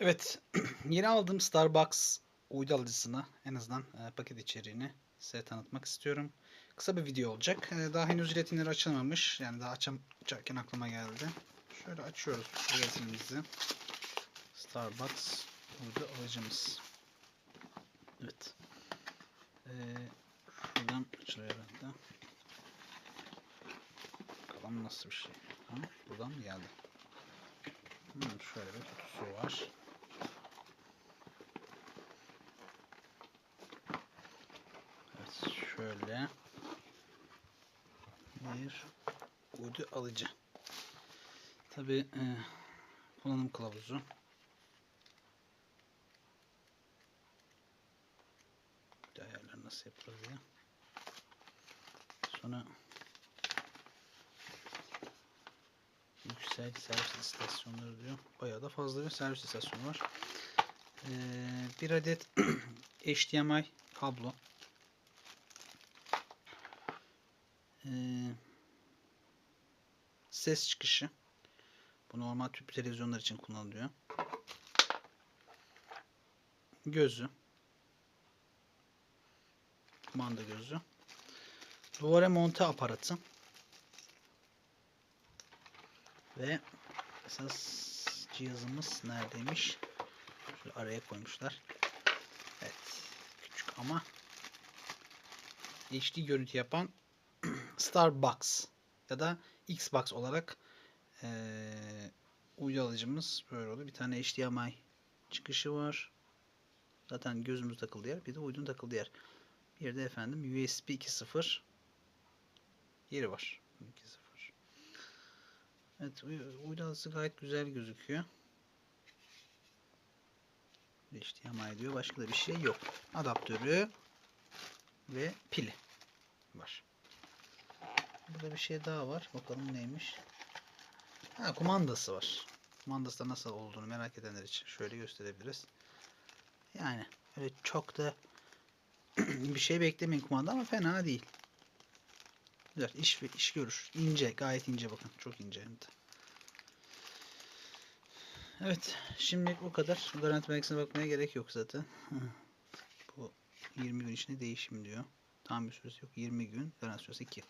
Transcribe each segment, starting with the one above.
Evet, yeni aldığım Starbucks uydu alıcısına en azından e, paket içeriğini size tanıtmak istiyorum. Kısa bir video olacak. E, daha henüz üretimleri açılmamış. Yani daha açacakken aklıma geldi. Şöyle açıyoruz üretimimizi. Starbucks uydu alıcımız. Evet. E, şuradan açılıyor herhalde. Bakalım nasıl bir şey. Ha, buradan geldi? Hmm, şöyle bir kutusu var. Evet şöyle bir uydu alıcı. Tabi e, kullanım kılavuzu. Bir de ayarlar nasıl yapılır diye. Sonra yüksek servis istasyonları diyor. Bayağı da fazla bir servis istasyonu var. Ee, bir adet HDMI kablo. Ee, ses çıkışı. Bu normal tüp televizyonlar için kullanılıyor. Gözü. Kumanda gözü. Duvara monte aparatı. Ve esas cihazımız neredeymiş? Şöyle araya koymuşlar. Evet. Küçük ama HD görüntü yapan Starbucks ya da Xbox olarak eee uydu alıcımız böyle oldu. Bir tane HDMI çıkışı var. Zaten gözümüz takıldı yer. Bir de uydun takıldı yer. Bir de efendim USB 2.0 yeri var. 2.0 Evet, uy- uydu alıcısı gayet güzel gözüküyor. HDMI diyor. Başka da bir şey yok. Adaptörü ve pili var. Burada bir şey daha var. Bakalım neymiş. Ha, kumandası var. Kumandası da nasıl olduğunu merak edenler için şöyle gösterebiliriz. Yani öyle çok da bir şey beklemeyin kumanda ama fena değil. Güzel. iş iş görür. İnce. Gayet ince bakın. Çok ince. Evet. Şimdilik bu kadar. Garanti belgesine bakmaya gerek yok zaten. bu 20 gün içinde değişim diyor. Tam bir süresi yok. 20 gün. Garanti süresi 2.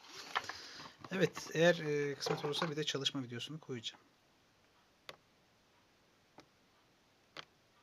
Evet. Eğer e, kısmet olursa bir de çalışma videosunu koyacağım.